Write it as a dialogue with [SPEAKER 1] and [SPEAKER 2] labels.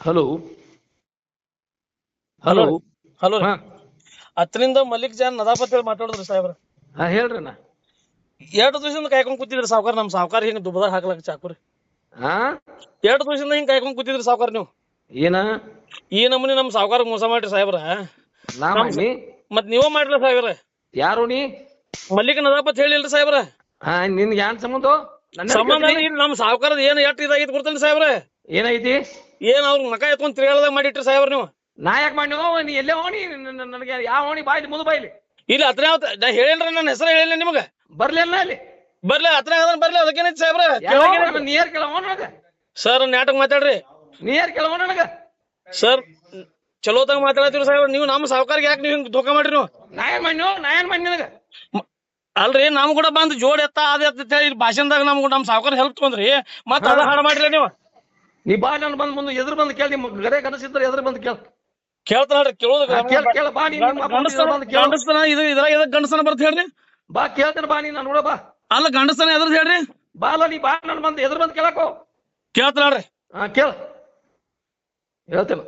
[SPEAKER 1] Hello. Hello.
[SPEAKER 2] Hello. ಹತ್ತರಿಂದ ಮಲ್ಲಿಕ್ ಜಾನ್ ನದಾಪತ್ ಹೇಳಿ ಮಾತಾಡಿದ್ರಿ ಸಾಹೇಬ್ರ.
[SPEAKER 1] ಹಾ ಹೇಳ್ರಿ ನಾ
[SPEAKER 2] ಎರಡು ದಿವಸದಿಂದ ಕಾಯ್ಕೊಂಡ್ ಕೂತಿದ್ರಿ ಸಾವ್ಕಾರ ನಮ್ ಸಾವ್ಕಾರ ಹಿಂಗ್ ದುಬದಾಗ ಹಾಕ್ಲಕ್ ಚಾಕುರಿ.
[SPEAKER 1] ಹಾ?
[SPEAKER 2] ಎರಡು ದಿವಸದಿಂದ ಹಿಂಗ್ ಕಾಯ್ಕೊಂಡ್ ಕೂತಿದ್ರಿ ಸಾವ್ಕಾರ ನೀವು.
[SPEAKER 1] ಏನ?
[SPEAKER 2] ಈ ನಮೂನಿ ನಮ್ ಸಾವ್ಕಾರ ಮೋಸ ಮಾಡ್ರಿ ಸಾಹೇಬ್ರ.
[SPEAKER 1] ನಾ ಮಾಡಿ
[SPEAKER 2] ಮತ್ ನೀವ ಮಾಡ್ರಿ ಸಾಹೇಬ್ರ.
[SPEAKER 1] ಯಾರು ನೀ?
[SPEAKER 2] ಮಲ್ಲಿಕ್ ನದಾಪತ್ ಹೇಳಿಲ್ರಿ ಸಾಹೇಬ್ರ.
[SPEAKER 1] ಹಾ ನಿನ್ಗೆ ಯಾನ್ ಸಂಬಂಧ? ನಮ್ಮ
[SPEAKER 2] ಸಂಬಂಧ ನಮ್ ಸಾವ್ಕಾರದ ಏನ್ ಎಷ್ಟ್ ಇದಾಗಿತ್ತು ಗೊತ್ತೇನ್ರಿ ಸಾಹೇಬ್ರ?
[SPEAKER 1] ಏನೈತಿ
[SPEAKER 2] ಏನ್ ಅವ್ರ ಮಕ ಎತ್ಕೊಂಡ್ ತಿರ್ಗಾಳದಾಗ ಮಾಡಿಟ್ರಿ ಸಾಹೇಬ್ರ ನೀವು?
[SPEAKER 1] ನಾ ಯಾಕೆ ಮಾಡಿ ನೀ ಎಲ್ಲೇ ಹೋಣಿ ನನಗೆ ಯಾವ ಹೋಣಿ ಬಾಯ್ಲಿ ಮುದು ಬಾಯ್ಲಿ.
[SPEAKER 2] ಇಲ್ಲ ಹತ್ರ ನಾ ಹೇಳೇನ್ರ ನನ್ನ ಹೆಸರು ಹೇಳಿಲ್ಲ ನಿಮಗ.
[SPEAKER 1] ಬರ್ಲಿಲ್ಲ ಅಲ್ಲಿ
[SPEAKER 2] ಬರ್ಲಿ ಹತ್ರ ಬರ್ಲಿ ಅದಕ್ಕೇನೈತಿ ಸಾಹೇಬ್ರ?
[SPEAKER 1] ನೀರ್ ನನಗ
[SPEAKER 2] ಸರ್ ನಾಟಕ ಮಾತಾಡ್ರಿ.
[SPEAKER 1] ನೀರ್ ಕೆಲವ ನನಗ
[SPEAKER 2] ಸರ್ ಚಲೋತಾಗ ಮಾತಾಡತ್ತೀರಿ ಸಾಹೇಬ್ರ ನೀವು ನಮ್ಮ ಸಾವುಕಾರಿಗೆ ಯಾಕೆ ನೀವು ಹಿಂಗ್ ಧೋಕಾ ಮಾಡ್ರಿ ನೀವು?
[SPEAKER 1] ನಾ ಏನ್ ಮಾಡಿ ನಾ ಏನ್ ಮಾಡಿ ನನಗ?
[SPEAKER 2] ಅಲ್ರಿ ನಮ್ ಕೂಡ ಬಂದ್ ಜೋಡ್ ಎತ್ತ ಅದ ಎತ್ತ ಅಂತ ಹೇಳಿ ಭಾಷಣದಾಗ ನಮ್ಗ ನಮ್ ಸಾವ್ಕಾರ ಹೆಲ್ಪ್ ತಗೊಂಡ್ರಿ. ಮತ್ತ ಅದ ಹಾಡ ಮಾಡ್ರಿ ನೀವು?
[SPEAKER 1] ನೀ ಬಾ ನಾನು ಬಂದ್ ಮುಂದೆ ಎದುರು ಬಂದು ಕೇಳಿ ನಿಮ್ ಗರೆ ಕನಸಿದ್ರೆ ಎದುರು ಬಂದು ಕೇಳ.
[SPEAKER 2] ಕೇಳ್ತಾನ ನೋಡ್ರಿ ಕೇಳೋದು
[SPEAKER 1] ಕೇಳ ಕೇಳ ಬಾ ನೀ ನಿಮ್ಮ ಅಪ್ಪ
[SPEAKER 2] ಗಂಡಸ್ತನ
[SPEAKER 1] ಬಂದು ಕೇಳು.
[SPEAKER 2] ಇದು ಇದ್ರಾಗ ಎದಕ್ ಗಂಡಸ್ತನ ಬರ್ತ ಹೇಳ್ರಿ?
[SPEAKER 1] ಬಾ ಕೇಳ್ತೇನೆ ಬಾ ನೀ ನಾನು ನೋಡ ಬಾ.
[SPEAKER 2] ಅಲ್ಲ ಗಂಡಸನ ಎದ್ರದ್ ಹೇಳ್ರಿ?
[SPEAKER 1] ಬಾ ಅಲ್ಲ ನೀ ಬಾ ನಾನು ಬಂದು ಎದುರು ಬಂದು ಕೇಳಕೋ
[SPEAKER 2] ಕೇಳ್ತಾರ ನೋಡ್ರಿ
[SPEAKER 1] ಹಾ ಕೇಳ. ಹೇಳ್ತೇನೆ.